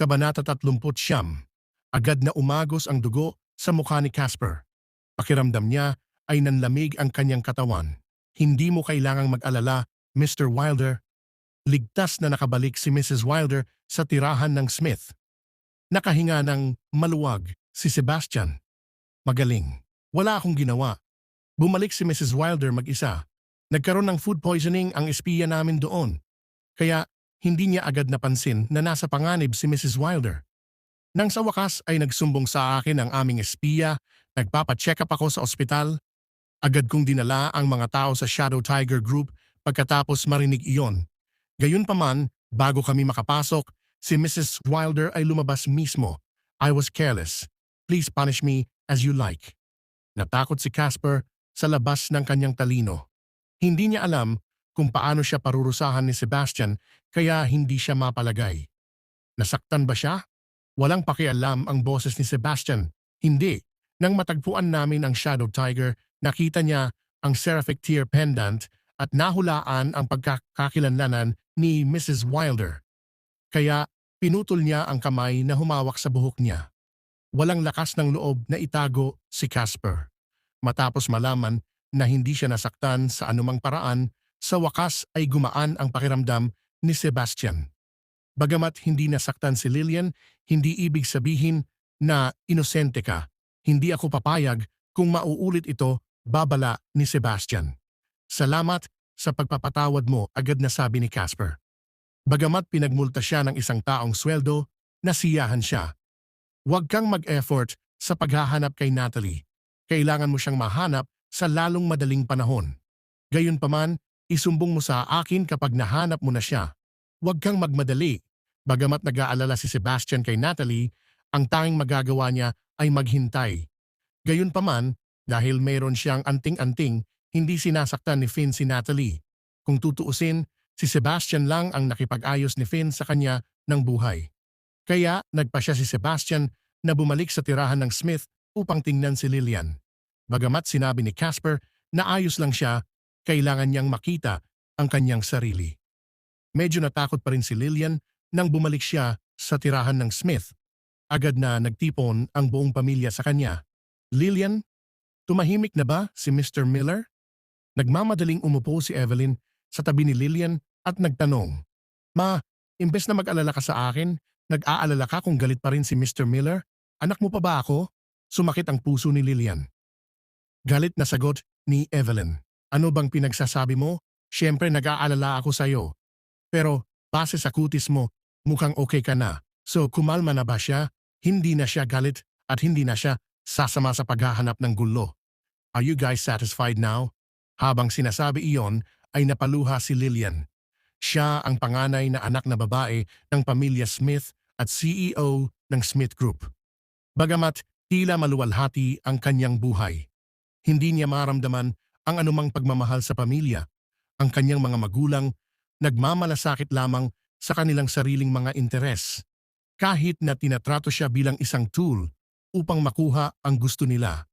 Kabanata 30 Agad na umagos ang dugo sa mukha ni Casper. Pakiramdam niya ay nanlamig ang kanyang katawan. Hindi mo kailangang mag-alala, Mr. Wilder. Ligtas na nakabalik si Mrs. Wilder sa tirahan ng Smith. Nakahinga ng maluwag si Sebastian. Magaling. Wala akong ginawa. Bumalik si Mrs. Wilder mag-isa. Nagkaroon ng food poisoning ang espiya namin doon. Kaya hindi niya agad napansin na nasa panganib si Mrs. Wilder. Nang sa wakas ay nagsumbong sa akin ang aming espiya, nagpapacheck up ako sa ospital. Agad kong dinala ang mga tao sa Shadow Tiger Group pagkatapos marinig iyon. Gayunpaman, bago kami makapasok, si Mrs. Wilder ay lumabas mismo. I was careless. Please punish me as you like. Natakot si Casper sa labas ng kanyang talino. Hindi niya alam kung paano siya parurusahan ni Sebastian kaya hindi siya mapalagay. Nasaktan ba siya? Walang pakialam ang boses ni Sebastian. Hindi. Nang matagpuan namin ang Shadow Tiger, nakita niya ang Seraphic Tear Pendant at nahulaan ang pagkakakilanlanan ni Mrs. Wilder. Kaya pinutol niya ang kamay na humawak sa buhok niya. Walang lakas ng loob na itago si Casper. Matapos malaman na hindi siya nasaktan sa anumang paraan, sa wakas ay gumaan ang pakiramdam ni Sebastian. Bagamat hindi nasaktan si Lillian, hindi ibig sabihin na inosente ka. Hindi ako papayag kung mauulit ito, babala ni Sebastian. Salamat sa pagpapatawad mo, agad na sabi ni Casper. Bagamat pinagmulta siya ng isang taong sweldo, nasiyahan siya. Huwag kang mag-effort sa paghahanap kay Natalie. Kailangan mo siyang mahanap sa lalong madaling panahon. Gayunpaman, isumbong mo sa akin kapag nahanap mo na siya. Huwag kang magmadali. Bagamat nag-aalala si Sebastian kay Natalie, ang tanging magagawa niya ay maghintay. Gayunpaman, dahil mayroon siyang anting-anting, hindi sinasaktan ni Finn si Natalie. Kung tutuusin, si Sebastian lang ang nakipag-ayos ni Finn sa kanya ng buhay. Kaya nagpa siya si Sebastian na bumalik sa tirahan ng Smith upang tingnan si Lillian. Bagamat sinabi ni Casper na ayos lang siya, kailangan niyang makita ang kanyang sarili. Medyo natakot pa rin si Lillian nang bumalik siya sa tirahan ng Smith. Agad na nagtipon ang buong pamilya sa kanya. Lillian, tumahimik na ba si Mr. Miller? Nagmamadaling umupo si Evelyn sa tabi ni Lillian at nagtanong, Ma, imbes na mag-alala ka sa akin, nag-aalala ka kung galit pa rin si Mr. Miller? Anak mo pa ba ako? Sumakit ang puso ni Lillian. Galit na sagot ni Evelyn. Ano bang pinagsasabi mo? Siyempre nag-aalala ako sa'yo. Pero base sa kutis mo, mukhang okay ka na. So kumalma na ba siya? Hindi na siya galit at hindi na siya sasama sa paghahanap ng gulo. Are you guys satisfied now? Habang sinasabi iyon ay napaluha si Lillian. Siya ang panganay na anak na babae ng pamilya Smith at CEO ng Smith Group. Bagamat tila maluwalhati ang kanyang buhay. Hindi niya maramdaman ang anumang pagmamahal sa pamilya. Ang kanyang mga magulang nagmamalasakit lamang sa kanilang sariling mga interes. Kahit na tinatrato siya bilang isang tool upang makuha ang gusto nila.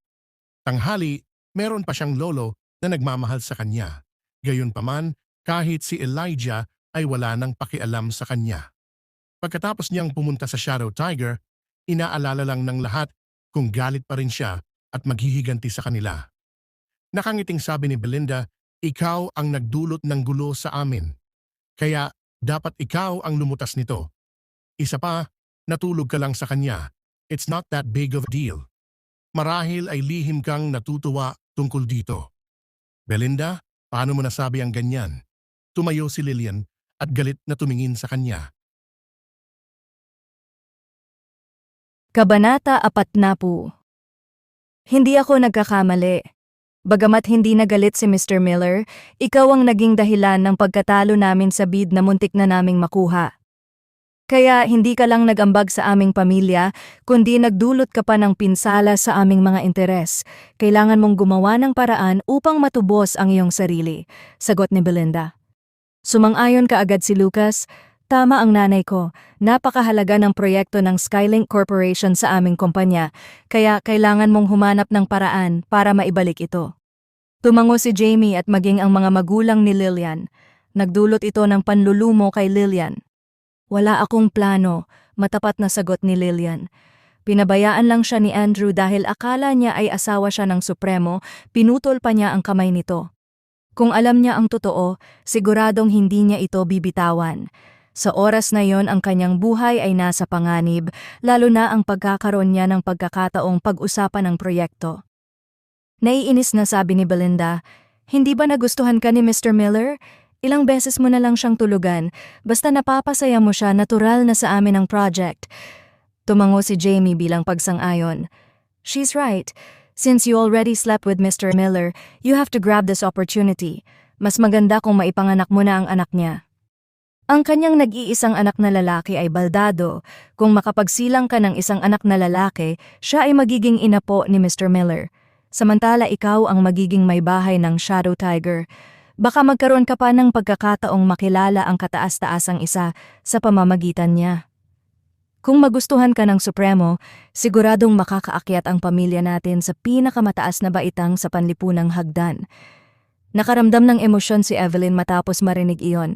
Tanghali, meron pa siyang lolo na nagmamahal sa kanya. Gayunpaman, kahit si Elijah ay wala nang pakialam sa kanya. Pagkatapos niyang pumunta sa Shadow Tiger, inaalala lang ng lahat kung galit pa rin siya at maghihiganti sa kanila. Nakangiting sabi ni Belinda, ikaw ang nagdulot ng gulo sa amin. Kaya dapat ikaw ang lumutas nito. Isa pa, natulog ka lang sa kanya. It's not that big of a deal. Marahil ay lihim kang natutuwa tungkol dito. Belinda, paano mo nasabi ang ganyan? Tumayo si Lillian at galit na tumingin sa kanya. Kabanata 40 Hindi ako nagkakamali. Bagamat hindi nagalit si Mr. Miller, ikaw ang naging dahilan ng pagkatalo namin sa bid na muntik na naming makuha. Kaya hindi ka lang nagambag sa aming pamilya, kundi nagdulot ka pa ng pinsala sa aming mga interes. Kailangan mong gumawa ng paraan upang matubos ang iyong sarili, sagot ni Belinda. Sumang-ayon ka agad si Lucas, Tama ang nanay ko, napakahalaga ng proyekto ng Skylink Corporation sa aming kumpanya, kaya kailangan mong humanap ng paraan para maibalik ito. Tumango si Jamie at maging ang mga magulang ni Lillian. Nagdulot ito ng panlulumo kay Lillian. Wala akong plano, Matapat na sagot ni Lillian. Pinabayaan lang siya ni Andrew dahil akala niya ay asawa siya ng Supremo, pinutol pa niya ang kamay nito. Kung alam niya ang totoo, siguradong hindi niya ito bibitawan. Sa oras na yon ang kanyang buhay ay nasa panganib, lalo na ang pagkakaroon niya ng pagkakataong pag-usapan ng proyekto. Naiinis na sabi ni Belinda, Hindi ba nagustuhan ka ni Mr. Miller? Ilang beses mo na lang siyang tulugan, basta napapasaya mo siya natural na sa amin ang project. Tumango si Jamie bilang pagsang-ayon. She's right. Since you already slept with Mr. Miller, you have to grab this opportunity. Mas maganda kung maipanganak mo na ang anak niya. Ang kanyang nag-iisang anak na lalaki ay baldado. Kung makapagsilang ka ng isang anak na lalaki, siya ay magiging ina po ni Mr. Miller. Samantala ikaw ang magiging may bahay ng Shadow Tiger. Baka magkaroon ka pa ng pagkakataong makilala ang kataas-taasang isa sa pamamagitan niya. Kung magustuhan ka ng Supremo, siguradong makakaakyat ang pamilya natin sa pinakamataas na baitang sa panlipunang hagdan. Nakaramdam ng emosyon si Evelyn matapos marinig iyon.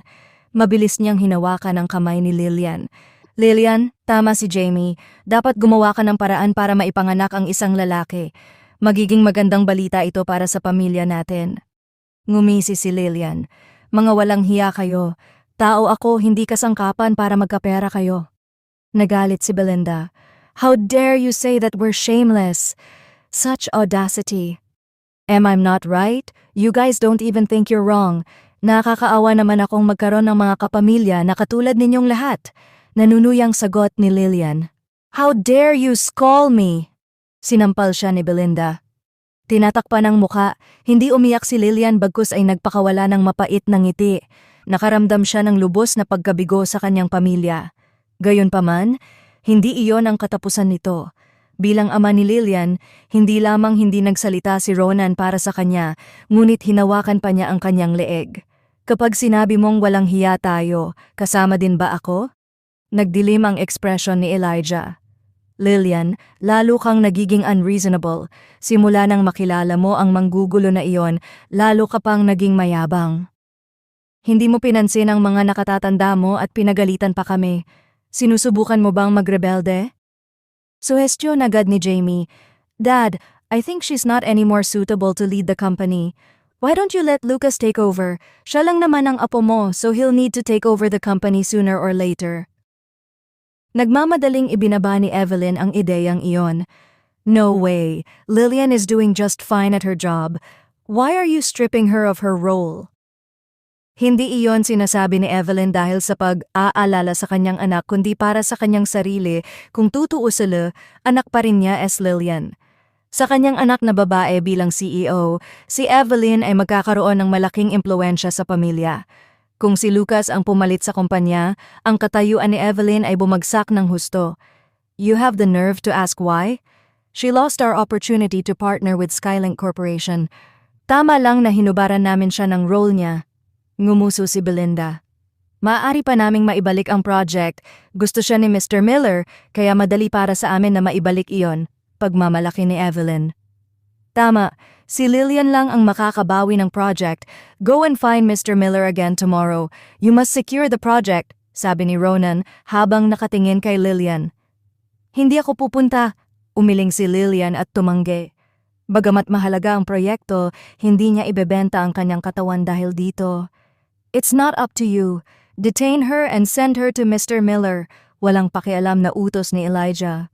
Mabilis niyang hinawakan ang kamay ni Lillian. Lillian, tama si Jamie. Dapat gumawa ka ng paraan para maipanganak ang isang lalaki. Magiging magandang balita ito para sa pamilya natin. Ngumisi si Lillian. Mga walang hiya kayo. Tao ako, hindi kasangkapan para magkapera kayo. Nagalit si Belinda. How dare you say that we're shameless? Such audacity. Am I not right? You guys don't even think you're wrong. Nakakaawa naman akong magkaroon ng mga kapamilya na katulad ninyong lahat. Nanunuyang sagot ni Lillian. How dare you scold me? Sinampal siya ni Belinda. Tinatakpan ang muka, hindi umiyak si Lillian bagkus ay nagpakawala ng mapait na ngiti. Nakaramdam siya ng lubos na pagkabigo sa kanyang pamilya. Gayunpaman, hindi iyon ang katapusan nito. Bilang ama ni Lillian, hindi lamang hindi nagsalita si Ronan para sa kanya, ngunit hinawakan pa niya ang kanyang leeg. Kapag sinabi mong walang hiya tayo, kasama din ba ako? Nagdilim ang ekspresyon ni Elijah. Lillian, lalo kang nagiging unreasonable. Simula nang makilala mo ang manggugulo na iyon, lalo ka pang naging mayabang. Hindi mo pinansin ang mga nakatatanda mo at pinagalitan pa kami. Sinusubukan mo bang magrebelde? Suhestyon agad ni Jamie, Dad, I think she's not any more suitable to lead the company. Why don't you let Lucas take over? Siya lang naman ang apo mo, so he'll need to take over the company sooner or later. Nagmamadaling ibinaba ni Evelyn ang ideyang iyon. No way, Lillian is doing just fine at her job. Why are you stripping her of her role? Hindi iyon sinasabi ni Evelyn dahil sa pag-aalala sa kanyang anak kundi para sa kanyang sarili kung tutuusala, anak pa rin niya as Lillian. Sa kanyang anak na babae bilang CEO, si Evelyn ay magkakaroon ng malaking impluensya sa pamilya. Kung si Lucas ang pumalit sa kumpanya, ang katayuan ni Evelyn ay bumagsak ng husto. You have the nerve to ask why? She lost our opportunity to partner with Skylink Corporation. Tama lang na hinubaran namin siya ng role niya. Ngumuso si Belinda. Maaari pa naming maibalik ang project. Gusto siya ni Mr. Miller, kaya madali para sa amin na maibalik iyon. Pagmamalaki ni Evelyn. Tama, si Lillian lang ang makakabawi ng project. Go and find Mr. Miller again tomorrow. You must secure the project, sabi ni Ronan habang nakatingin kay Lillian. Hindi ako pupunta, umiling si Lillian at tumanggi. Bagamat mahalaga ang proyekto, hindi niya ibebenta ang kanyang katawan dahil dito. It's not up to you. Detain her and send her to Mr. Miller. Walang pakialam na utos ni Elijah.